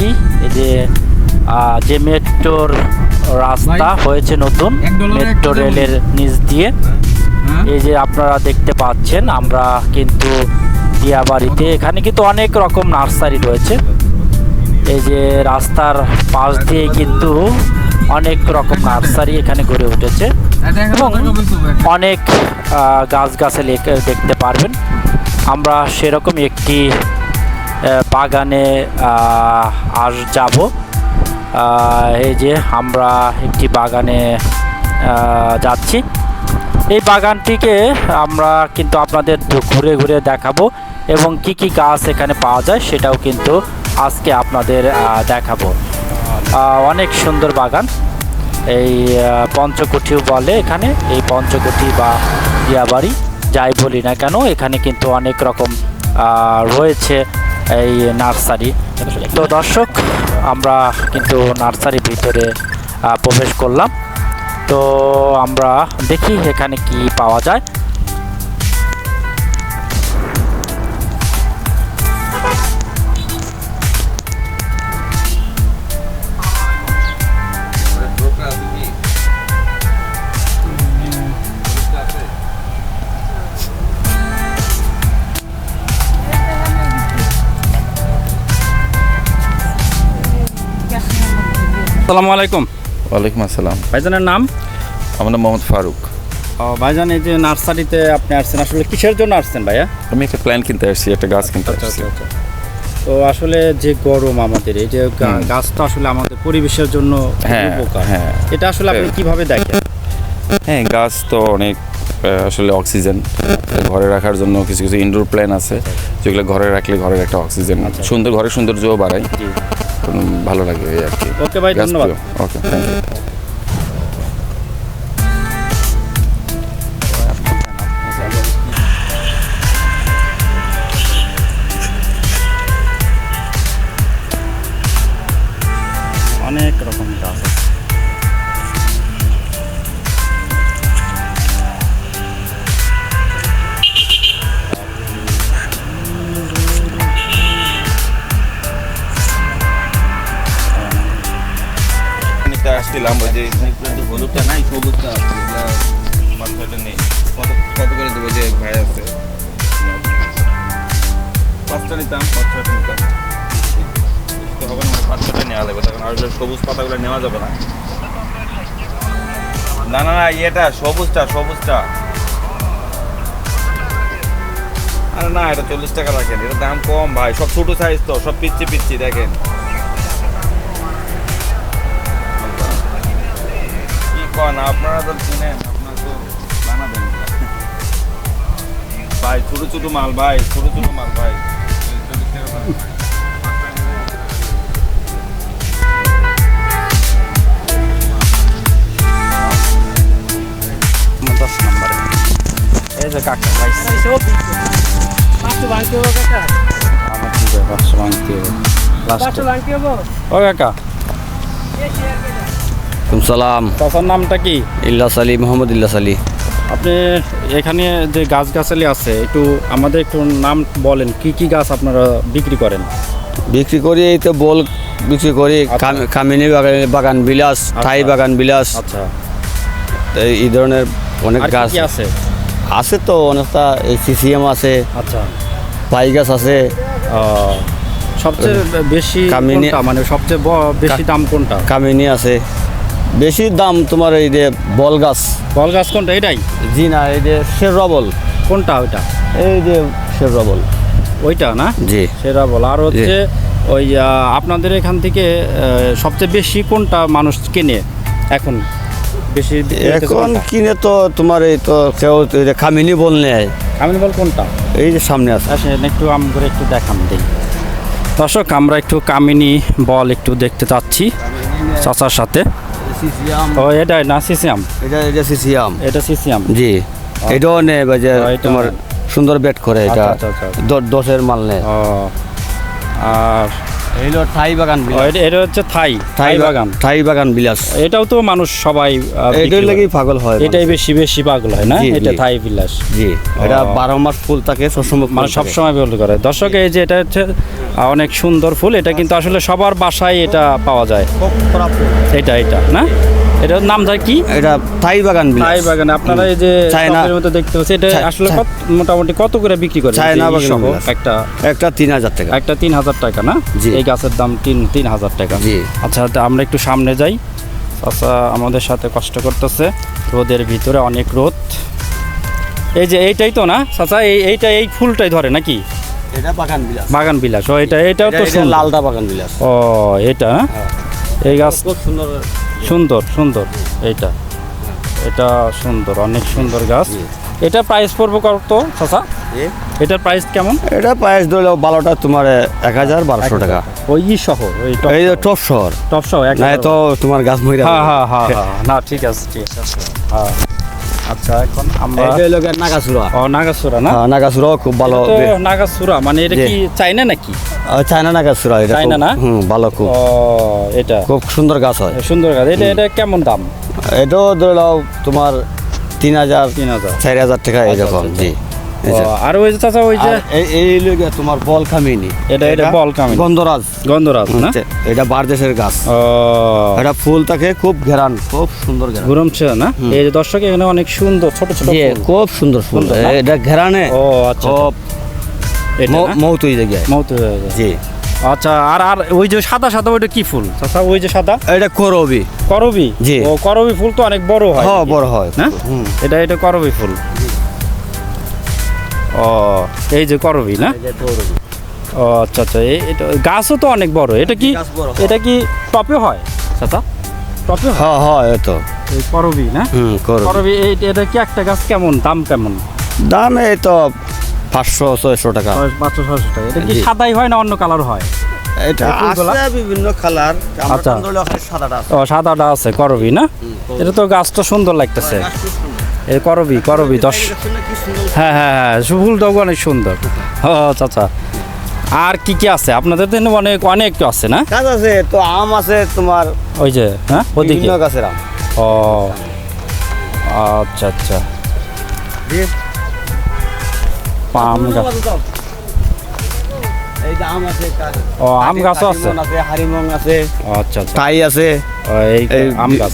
যাচ্ছি এই যে যে মেট্রোর রাস্তা হয়েছে নতুন মেট্রো রেলের নিচ দিয়ে। হ্যাঁ। এই যে আপনারা দেখতে পাচ্ছেন আমরা কিন্তু দিয়াবাড়িতে এখানে কিন্তু অনেক রকম নার্সারি রয়েছে। এই যে রাস্তার পাশ দিয়ে কিন্তু অনেক রকম নার্সারি এখানে গড়ে উঠেছে এবং বলছো ভাই। অনেক গাছ গাছালি দেখতে পারবেন। আমরা সেরকম একটি বাগানে আর যাব। এই যে আমরা একটি বাগানে যাচ্ছি। এই বাগানটিকে আমরা কিন্তু আপনাদের ঘুরে ঘুরে দেখাবো এবং কি কি গাছ এখানে পাওয়া যায় সেটাও কিন্তু আজকে আপনাদের দেখাবো। অনেক সুন্দর বাগান। এই পঞ্চকুঠিও বলে এখানে। এই পঞ্চকুঠি বা দিয়াবাড়ি যাই বলি না কেন, এখানে কিন্তু অনেক রকম রয়েছে। এই নার্সারি। তো দর্শক, আমরা কিন্তু নার্সারির ভিতরে প্রবেশ করলাম। তো আমরা দেখি এখানে কি পাওয়া যায়। আসসালামু আলাইকুম। ওয়ালাইকুম আসসালাম। ভাইজানের নাম? আমার নাম মোহাম্মদ ফারুক। ভাইজান এই যে নার্সারিতে আপনি আসছেন আসলে কিসের জন্য আসছেন ভাইয়া? আমি একটা প্ল্যান কিনতে আসছি একটা গাছ কিনতে আসছি। তো আসলে যে গরম আমাদের এই যে। গাছটা আসলে আমাদের পরিবেশের জন্য হ্যাঁ, উপকার। হ্যাঁ। এটা আসলে আপনি হ্যাঁ। কীভাবে দেখেন? হ্যাঁ গাছ তো অনেক আসলে অক্সিজেন ঘরে রাখার জন্য কিছু কিছু ইনডোর প্ল্যান আছে যেগুলো ঘরে রাখলে ঘরের একটা অক্সিজেন সুন্দর ঘরের সৌন্দর্যও বাড়ায়। ভালো লাগে এই আর কি। ওকে ভাই ধন্যবাদ। ওকে থ্যাংক ইউ এখানে আসছিলাম ওই যে হলুদটা নাই সবুজটা পাঁচশোটা নেই। কত কত করে দেবো যে ভাই আছে? পাঁচটা নিতাম পাঁচ ছয়টা নিতাম নেওয়া যাবে না। না না না সবুজটা সবুজটা। আরে না, এটা চল্লিশ টাকা দাম কম ভাই, সব ছোটো সাইজ তো, সব পিচ্ছি পিচ্ছি দেখেন। কন আপনারা তো চিনেন আপনারা তো বানাবেন। ভাই ছোট ছোট মাল ভাই ছোট ছোট মাল ভাই। দশ নম্বরে। এই যে কাকা ভাই। আমার কি ভাই পাঁচশো ভাঙতে হবে? লাস্টে ও কাকা। সালাম। চাচার নামটা কি? ইল্লাস আলী মোহাম্মদ ইল্লাস আলী আপনি এখানে যে গাছ গাছালি আছে একটু আমাদের একটু নাম বলেন কি কি গাছ আপনারা বিক্রি করেন? বিক্রি করি এই তো বল বিক্রি করি আচ্ছা। কামিনী বাগান বাগান বিলাস থাই বাগান বিলাস। আচ্ছা। এই ধরনের অনেক গাছ আছে? আছে তো অনেকটা এই সিসিএম আছে আচ্ছা। পাই গাছ আছে সবচেয়ে বেশি কামিনী- মানে সবচেয়ে বেশি দাম কোনটা? কামিনী আছে। বেশি দাম তোমার এই যে বল গাছ। বল গাছ কোনটা? এটাই? জি না এই যে শেররবল কোনটা ওইটা? এই যে শেররবল ওইটা না? জি। বল। আর হচ্ছে ওই আপনাদের এখান থেকে সবচেয়ে বেশি কোনটা মানুষ কেনে এখন? বেশি এখন কিনে তো তোমার এই তো কেউ কামিনী বল নেয়। আমি বল কোনটা? এই যে সামনে আছে। আসেন একটু আম করে একটু দেখাম দিই দর্শক আমরা একটু কামিনী বল একটু দেখতে চাচ্ছি চাচার সাথে। সিসিয়াম ও এটাই না সিসিয়াম এটা এটা সিসিয়াম। এটা সিসিয়াম। জি। এটাও নেই যে তোমার সুন্দর ব্যাট করে এটা আচ্ছা, আচ্ছা, আচ্ছা। দশের মাল নে। আর এইলো থাই বাগান এটা- হচ্ছে থাই। থাই বাগান। থাই বাগান বিলাস। এটাও তো মানুষ সবাই বিক্রি লাগি পাগল হয় এটাই বেশি বেশি পাগল হয় না? এটা থাই বিলাস। জি এটা। বারো মাস ফুল থাকে সবসময় মানে সবসময় বিক্রি করে। দর্শক এই যে এটা হচ্ছে অনেক সুন্দর ফুল। এটা কিন্তু আসলে সবার বাসায় এটা পাওয়া যায়। এটা এটা না? এটার নাম যায় কি? এটা থাই বাগান থাই বাগানে আপনারা এই যে চায়না- মতো দেখতে পাচ্ছেন এটা আসলে মোটামুটি কত করে বিক্রি করে চায়না বাগান একটা একটা তিন হাজার টাকা। একটা তিন হাজার টাকা না। এই গাছের দাম তিন তিন হাজার টাকা। আচ্ছা আমরা একটু সামনে যাই। আচ্ছা আমাদের সাথে কষ্ট করতেছে। রোদের ভিতরে অনেক রোদ। এই যে এইটাই তো না? চাচা এই এইটা এই ফুলটাই ধরে নাকি? এটা বাগান বিলাস। বাগান বিলাস। ও এটা এটাও তো লালদা বাগান বিলাস। ও এটা? এই গাছ খুব সুন্দর সুন্দর সুন্দর। এইটা। এটা সুন্দর অনেক সুন্দর গাছ। এটা প্রাইস পড়ব কত চাচা? এটা এটার প্রাইস কেমন? এটা প্রাইস ধরলে বারোটা তোমার এক হাজার বারোশো টাকা। ওই শহর ওই টপ শহর। টপ শহর। না তো তোমার গাছ মহিলা হ্যাঁ হ্যাঁ হ্যাঁ হ্যাঁ। না ঠিক আছে ঠিক আছে। হ্যাঁ। আচ্ছা এখন আমরা এটা হলো নাগাসুরা। ও নাগাসুরা না? হ্যাঁ, নাগাসুরাও খুব ভালো নাগাসুরা মানে এটা কি চাইনা নাকি? চাইনা চায়না নাগাসুরা এটা চাইনা না? হুম ভালো খুব। ও এটা। খুব সুন্দর গাছ হয়। সুন্দর গাছ। এটা এটা কেমন দাম? এটাও ধরে নাও তোমার তিন হাজার তিন হাজার। চার হাজার টাকা এরকম আচ্ছা, জি। ও, আর ওই যে চাচা ওই যে এই- এই তোমার বল কামিনী। এটা- এটা বল কামিনী। গন্ধরাজ। গন্ধরাজ না? এটা বারদেশের গাছ। এটা ফুল থাকে খুব ঘেরান খুব সুন্দর ঘেরান। ঘুরমছে না? এই যে দর্শক এখানে অনেক সুন্দর ছোট ছোট খুব সুন্দর ফুল। এটা ঘেরানে ও আচ্ছা খুব এটা না? মৌত হয়ে যায়। মৌত হয়ে যায়। জি। আচ্ছা আর আর ওই যে সাদা সাদা ওইটা কি ফুল? ওই যে সাদা? এটা করবি। করবি? জি। ও করবি ফুল তো অনেক বড় হয় হ্যাঁ বড় হয়। না? এটা এটা করবি ফুল। ও এই যে করবি। না ও আচ্ছা আচ্ছা এই এটা গাছও তো অনেক বড় এটা কি হ্যাঁ। এটা কি টপে হয়? চাচা টপে হ্যাঁ? হ্যাঁ এই তো। এই করবি না? হুম করবি। এটা কি একটা গাছ কেমন দাম কেমন? দাম এই তো পাঁচশো ছয়শো টাকা। পাঁচশো ছয়শো টাকা। এটা কি সাদাই হয় না অন্য কালার হয়? এটা আছে বিভিন্ন কালার আচ্ছা। সাদাটা আছে। ও সাদাটা আছে করবি না? এটা তো গাছটা সুন্দর লাগতেছে। এই করবি করবি দশ। হ্যাঁ হ্যাঁ হ্যাঁ ফুলটাও অনেক সুন্দর। ও চাচা আর কি কি আছে? আপনাদের তো অনেক অনেক আছে না? গাছ আছে তো আম আছে তোমার ওই যে হ্যাঁ ওদিকে? গাছের আম। ও আচ্ছা আচ্ছা। পাম গাছ। ও আম গাছও আছে? হারিমং আছে আচ্ছা আচ্ছা। টাই আছে এই আম গাছ।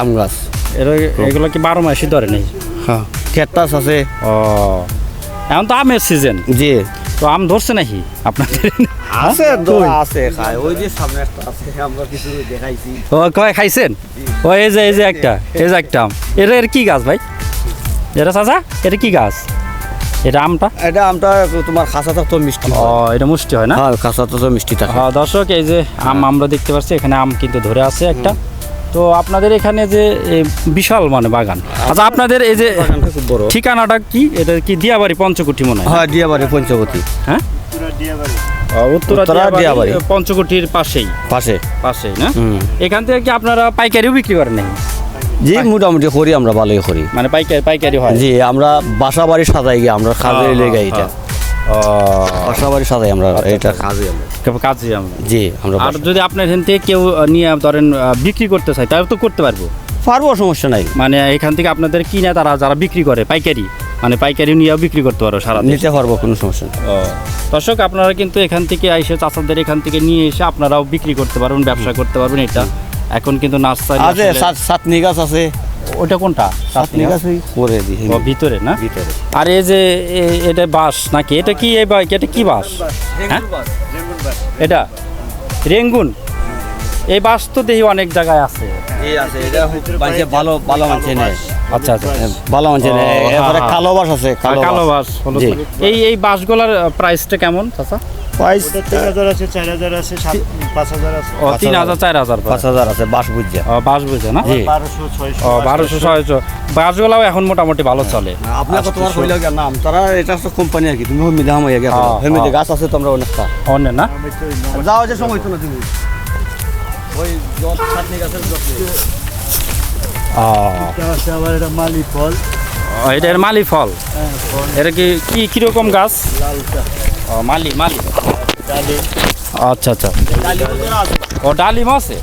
আম গাছ। এরা এগুলো কি বারো মাসই ধরে নেই? হ্যাঁ। কেতাস আছে। ও। এখন তো আমের সিজন জি। তো আম ধরছে নাকি আপনাদের? আছে আছে খায়। ওই যে সামনে একটা আছে আমরা কিছু দেখাইছি। ও কয় খাইছেন? ও এই যে এই যে একটা এই যে একটা আম। এটা এর কি গাছ ভাই? এটা চাচা এটা কি গাছ? এটা আমটা? এটা আমটা তোমার খাসা তো মিষ্টি ও এটা মুষ্টি হয় না? হ্যাঁ খাসা তো মিষ্টি থাকে। হ্যাঁ দর্শক এই যে আম আমরা দেখতে পাচ্ছি এখানে আম কিন্তু ধরে আছে একটা। তো আপনাদের এখানে যে বিশাল মানে বাগান। আচ্ছা আপনাদের এই যে বড়। ঠিকানাটা কি? এটা কি দিয়াবাড়ি পঞ্চকুটি মনে হয়? হ্যাঁ দিয়াবাড়ি পঞ্চবতী হ্যাঁ? উত্তরা দিয়াবাড়ি। পঞ্চকুটির পাশেই। পাশে। না? এখান থেকে কি আপনারা পাইকারিও বিক্রি করেন নাকি? জি মোটামুটি করি আমরা ভালোই করি। মানে পাইকারি পাইকারি হয়। জি আমরা বাসা বাড়ি সাজাই গিয়ে আমরা খাজে হ্যাঁ, লেগে হ্যাঁ, এটা সাজাই আমরা এটা খাজে আমরা। কাজই আমরা। জি আমরা আর যদি আপনার এখান থেকে কেউ নিয়ে ধরেন বিক্রি করতে চায় তাহলে তো করতে পারব। পারব সমস্যা নাই। মানে এখান থেকে আপনাদের কিনে তারা যারা বিক্রি করে পাইকারি মানে পাইকারি নিয়েও বিক্রি করতে পারো সারা। নিতে পারব কোনো সমস্যা নেই। দর্শক আপনারা কিন্তু এখান থেকে এসে চাষাদের এখান থেকে নিয়ে এসে আপনারাও বিক্রি করতে পারবেন ব্যবসা করতে পারবেন এটা। এখন কিন্তু নার্সারি আছে গাছ আছে। ওটা কোনটা? সাতনি গাছই করে দিই ভিতরে না? ভিতরে। আর এই যে এটা বাঁশ নাকি? এটা কি এই বা- এটা কি বাঁশ? হ্যাঁ? এটা? রেঙ্গুন? এই বাঁশ তো দেখি অনেক জায়গায় আছে। এই আছে। ভালো ভালো আচ্ছা আচ্ছা। ভালো হ্যাঁ, এরপরে হ্যাঁ। কালো বাস আছে কালো বাস। এই এই বাঁশগুলার প্রাইসটা কেমন চাচা? প্রাইস তিন হাজার আছে চার হাজার আছে পাঁচ হাজার আছে। ও তিন হাজার চার হাজার পাঁচ হাজার আছে বাস বুঝছে। ও বাঁশ বুঝে না? বারোশো ছয়শো বারোশো ছয়শো। বাঁশগুলাও এখন মোটামুটি ভালো চলে। আপনার কত তোমার কইলে নাম। তারা এটা তো কোম্পানি আর কি। তুমি হয়ে গেছে। হ্যাঁ, হ্যাঁ। গাছ আছে তোমরা অনেকটা। অন্য না? যাও যে সময় তো না তুমি। ওই জল ছাতনি গাছের এটা আবার এটা মালি ফল। এটা মালি ফল? হ্যাঁ এটা কি কি কীরকম গাছ? লালটা ও মালি মালি। ডালিম। আচ্ছা আচ্ছা। ও ডালিম আছে?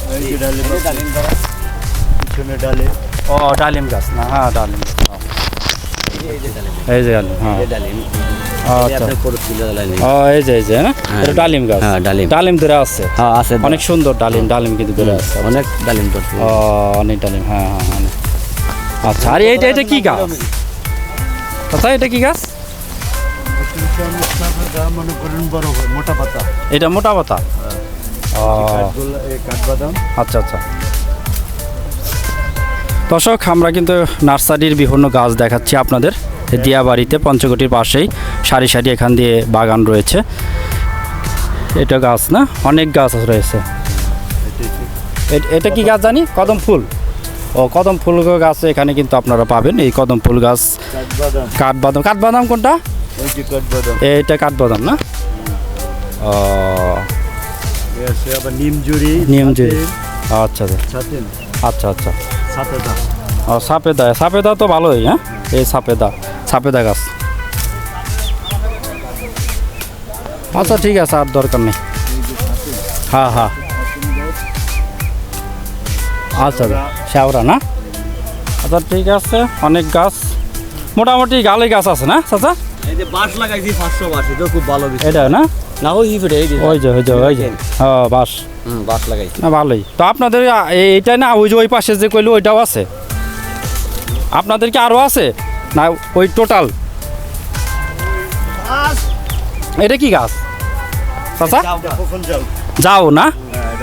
ডালিম ও ডালিম গাছ। না হ্যাঁ ডালিম। গাছ। এই যে ডালিম হ্যাঁ। ও এই যে। এই যে না? এটা ডালিম গাছ। হ্যাঁ, ডালিম। ডালিম ধরে আছে। হ্যাঁ আছে অনেক সুন্দর ডালিম ডালিম কিন্তু ধরে আছে। অনেক ডালিম ধরছে অনেক ডালিম হ্যাঁ হ্যাঁ হ্যাঁ আচ্ছা আর এইটা এটা কি গাছ? কথা এটা কি গাছ? হয়, মোটা পাতা। এটা মোটা পাতা আচ্ছা আচ্ছা। দর্শক আমরা কিন্তু নার্সারির বিভিন্ন গাছ দেখাচ্ছি আপনাদের। দিয়াবাড়িতে পঞ্চকোটির পাশেই সারি সারি এখান দিয়ে বাগান রয়েছে। এটা গাছ না? অনেক গাছ রয়েছে। এটা কি গাছ জানি? কদম ফুল। ও কদম ফুল গাছ এখানে কিন্তু আপনারা পাবেন। এই কদম ফুল গাছ কাঠবাদাম। কাঠবাদাম। কোনটা? এটা কাঠবাদাম। না? ও। নিমজুরি নিমজুরি। আচ্ছা। আচ্ছা আচ্ছা। আচ্ছা সাপেদা। সাপেদা তো ভালোই হ্যাঁ? এই সাপেদা। সাপেদা গাছ আচ্ছা ঠিক আছে আর দরকার নেই। হ্যাঁ হ্যাঁ। আচ্ছা শ্যাওরা না? আচ্ছা ঠিক আছে অনেক গাছ। মোটামুটি গালে গাছ আছে না চাচা? এই যে বাঁশ লাগাইছি পাঁচশো বাঁশ এটা খুব ভালো এটা না? না ওই হিফেটে এই যে ওই যে ওই যে ওই যে। হ্যাঁ বাস হুম, বাঁশ লাগাইছি। না ভালোই। তো আপনাদের এইটা না ওই যে ওই পাশে যে কইলো ওইটাও আছে? আপনাদের কি আরও আছে? না ওই টোটাল এটা কি গাছ? চাচা? যাও না? হ্যাঁ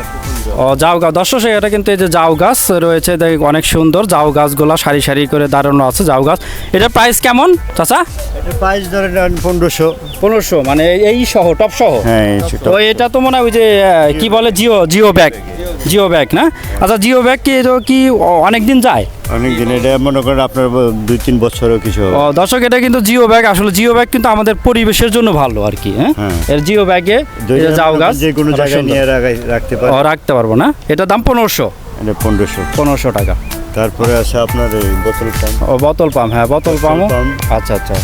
ও যাও গাছ। দর্শক এটা কিন্তু এই যে যাও গাছ রয়েছে দেখ অনেক সুন্দর। যাও গাছগুলো সারি সারি করে দাঁড়ানো আছে যাও গাছ। এটা প্রাইস কেমন চাচা? প্রাইস ধরে নেন পনেরোশো। পনেরোশো মানে এই সহ টপ সহ তো এটা তো মনে হয় ওই যে কি বলে geo geo bag geo bag. না আচ্ছা জিও ব্যাগ কি কি অনেক দিন যায়? অনেক দিন এটা মনে করেন আপনার দুই তিন বছরও কিছু হবে। দর্শক এটা কিন্তু জিও ব্যাগ। আসলে জিও ব্যাগ কিন্তু আমাদের পরিবেশের জন্য ভালো আর কি হ্যাঁ? হ্যাঁ। এর জিও ব্যাগে যাও গাছ যে কোনো জায়গায় নিয়ে রাখতে পারে ও রাখতে পারব না? এটা দাম পনেরোশো। এটা পনেরোশো। পনেরোশো টাকা। তারপরে আছে আপনার এই বোতল পাম্প। ও বোতল পাম্প হ্যাঁ বোতল পাম্প। আচ্ছা আচ্ছা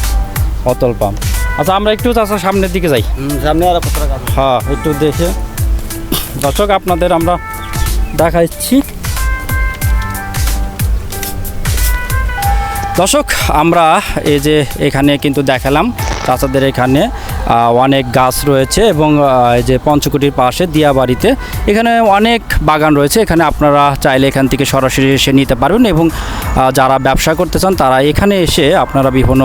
বোতল পাম্প। আচ্ছা আমরা একটু তাছাড়া সামনের দিকে যাই। সামনে আর হ্যাঁ একটু দেখে। দর্শক আপনাদের আমরা দেখাচ্ছি। দর্শক আমরা এই যে এখানে কিন্তু দেখালাম চাচাদের এখানে অনেক গাছ রয়েছে এবং এই যে পঞ্চকুটির পাশে দিয়াবাড়িতে এখানে অনেক বাগান রয়েছে। এখানে আপনারা চাইলে এখান থেকে সরাসরি এসে নিতে পারবেন এবং যারা ব্যবসা করতে চান তারা এখানে এসে আপনারা বিভিন্ন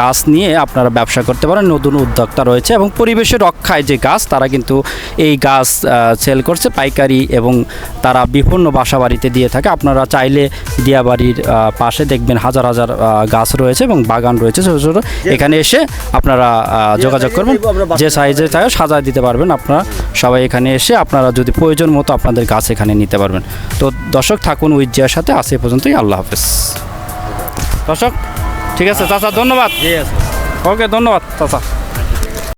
গাছ নিয়ে আপনারা ব্যবসা করতে পারেন। নতুন উদ্যোক্তা রয়েছে এবং পরিবেশের রক্ষায় যে গাছ তারা কিন্তু এই গাছ সেল করছে পাইকারি এবং তারা বিভিন্ন বাসা বাড়িতে দিয়ে থাকে। আপনারা চাইলে দিয়াবাড়ির পাশে দেখবেন হাজার হাজার গাছ রয়েছে এবং বাগান রয়েছে। ছোটো ছোটো এখানে এসে আপনারা যোগাযোগ করবেন যে সাইজে চাই। সাজায় দিতে পারবেন। আপনারা সবাই এখানে এসে আপনারা যদি প্রয়োজন মতো আপনাদের গাছ এখানে নিতে পারবেন। তো দর্শক থাকুন উইজিয়ার সাথে। আসে পর্যন্তই। আল্লাহ হাফেজ। দর্শক ঠিক আছে চাচা ধন্যবাদ। আছে ওকে ধন্যবাদ চাচা।